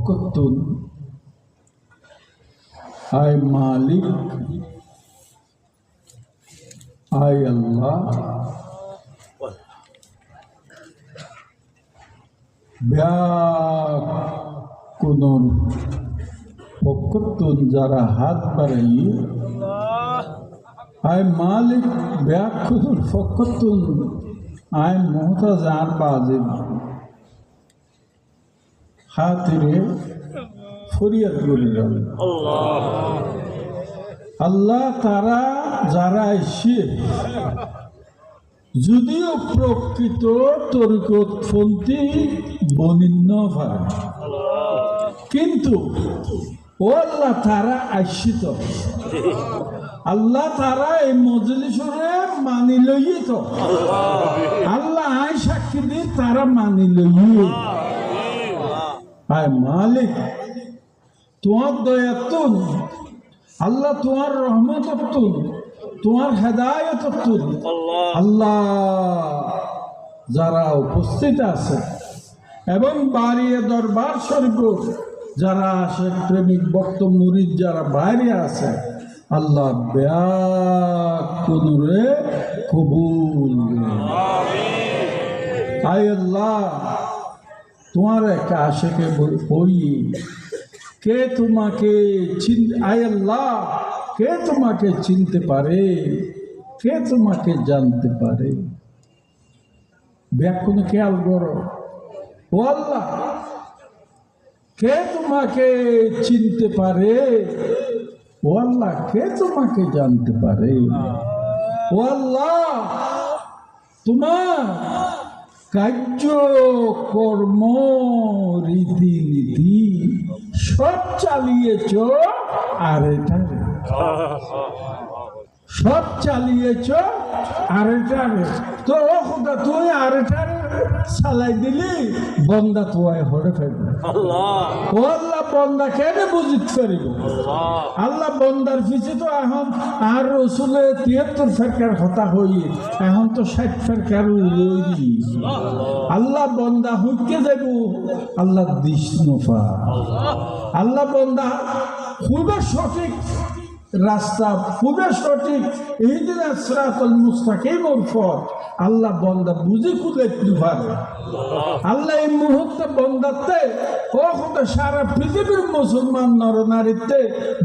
ফকতুন আয় মালিক, আয় আল্লাহ। ব্যাকুনুন ফকতুন যারা হাত বাড়াই আয় মালিক ব্যাকুনুন ফকতুন আয় মোহতাজ আর বাজিব হাতিরে ফরিয়াদ করিলাম আল্লাহ তারা যারা এসে, যদিও প্রকৃত তরিকতপন্থী বনিন্য হয়, কিন্তু ও আল্লাহ তারা আইসিত আল্লাহ তারা এই মজলিসরে মানি লই তো। আল্লাহ আই সাক্ষী দিয়ে তারা মানি লই আয় মালিক তোমার দয়াতুন আল্লাহ তোমার রহমতুন তোমার হেদায়তুন আল্লাহ। যারা উপস্থিত আছে এবং বাড়িয়ে দরবার শরীফ যারা আসে প্রেমিক ভক্ত মুরিদ যারা বাইরে আছে আল্লাহ কবুল আয় আল্লাহ। তোমার একটা আশেকে বই। কে তোমাকে চিন আয় আল্লাহ, কে তোমাকে চিনতে পারে? কে তোমাকে জানতে পারে? ব্যাকুন খেয়াল করো। ও আল্লাহ, কে তোমাকে চিনতে পারে? ও আল্লাহ, কে তোমাকে জানতে পারে? ও আল্লাহ, তোমার কার্য কর্ম রীতিনীতি সব চালিয়েছ আর এটা সব চালিয়েছ আর এটা তো খোদা তুই আর এটা চালাই দিলি বন্দা তোয়াই হরে ফেলবে। আল্লাহ বন্দা কেন বুঝিত পারিব আল্লাহ। বন্দার পিছিয়ে তো এখন আর রসুলে তিয়াত্তর ফেরকার হতা হই এখন তো ষাট ফেরকার আল্লাহ। বন্দা হুইকে যাব আল্লাহ দিস নফা আল্লাহ। বন্দা খুবই সঠিক। রাস্তা খুবই সঠিক। এই দিন আসরাতল মুস্তাকিম আল্লাহ বন্দা বুঝে খুলে পারে আল্লাহ এই মুহূর্তে বন্দাতে ও সারা পৃথিবীর মুসলমান নরনারীতে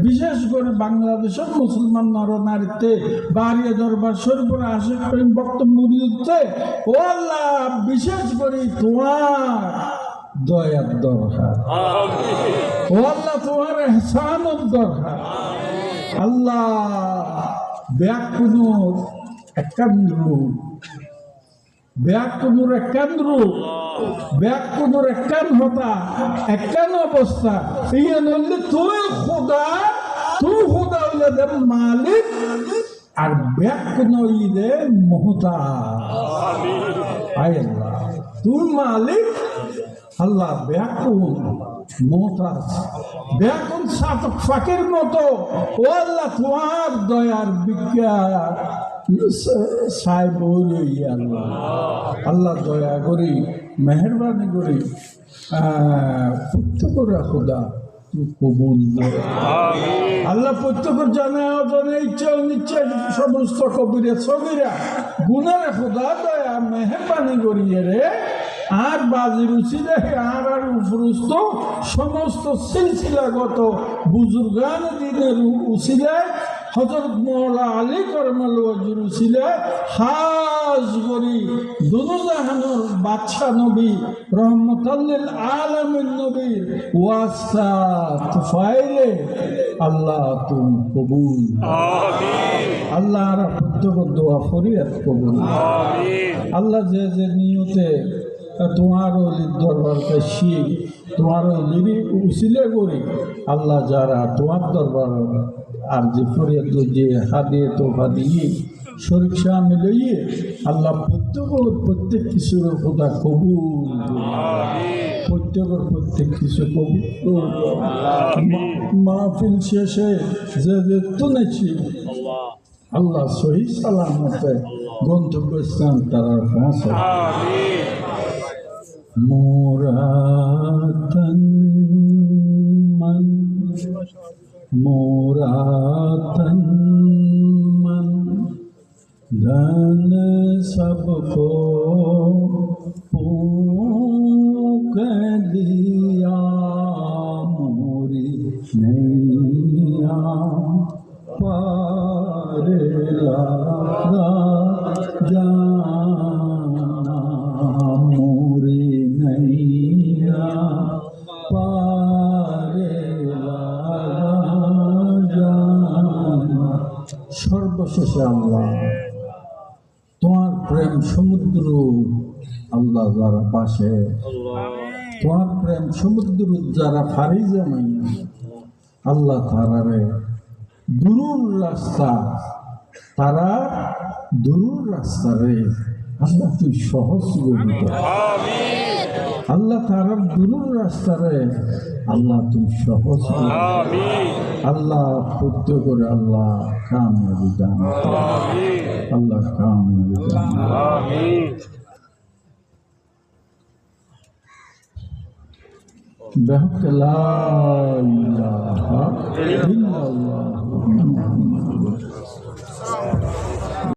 বিশেষ করে বাংলাদেশের মুসলমান নরনারীতে বাড়িয়ে দরবার শরীফের আশেখ প্রেম বক্তব্য মুড়িতে ও আল্লাহ বিশেষ করে তোমার দয়ার দরকার। ও আল্লাহ তোমার এহসানত দরকার। আল্লাহ। ব্যাকুনুর একান্দ্র ব্যাকুনুর একান্দ্র ব্যাকুনুর একান হতা একান অবস্থা। এই নইলে তুই খোদা তুই খোদা হইলে মালিক। আর ব্যাকুন হইলে মহতা। আয় আল্লাহ। তুই মালিক, আল্লাহ ব্যাকুন মহতাজ ব্যাকুন সাতক ফাঁকের মতো, ও আল্লাহ তোমার দয়ার বিজ্ঞা সাহেব আল্লাহ। আল্লাহ দয়া করি, মেহরবানি করি প্রত্যেকের খুদা কবুল আল্লাহ প্রত্যেকের জানে অজানে ইচ্ছা অনিচ্ছা সমস্ত কবিরে, ছবিরা। গুণের খোদা, দয়া, মেহরবানি করিয়ে রে। আর বাজির উচিলে আর আর উপরস্ত সমস্ত সিলসিলাগত বুজুর্গান দিনের উচিলে হজরত মৌলা আলী করমাল উচিলে হাজ করি দুনুজাহানুর বাদশাহ নবী রহমতাল্লিল আলমিন নবীর ওয়াস্তা তুফাইলে আল্লাহ তুম কবুল। আল্লাহ আর প্রত্যেক দোয়া ফরিয়াদ কবুল। আল্লাহ যে যে নিয়তে তোমারও দরবার পেশি তোমারও লিবি উচিলে করি। আল্লাহ যারা তোমার দরবার আর যে ফরিয়াদ, যে হাদিয়ে তোফা দিয়ে শরীফ শাহ মিলিয়ে আল্লাহ প্রত্যেকের প্রত্যেক কিছুর খোদা কবুল প্রত্যেকের প্রত্যেক কিছু কবুল মাহফিল শেষে যে যে তুনেছি আল্লাহ সহি সালামতে গন্তব্যস্থান তারা পৌঁছে মুরাতন মন মুরাতন মন ধন সব কো সর্বশেষে আল্লাহ, তোমার প্রেম সমুদ্র আল্লাহ যারা পাশে তোমার প্রেম সমুদ্র যারা ফারি জমাই আল্লাহ তারারে দূর রাস্তা, তারা দূর রাস্তারে আল্লাহ তুই সহজ করে দিতে আল্লাহ তারা দূর রাস্তারে আল্লাহ তুই সহজ করে দিতে। আল্লাহ পুত্র করে আল্লাহ কামিয়াবি দান করে। আল্লাহ কামিয়াবি দান করে। بحق لا إله إلا الله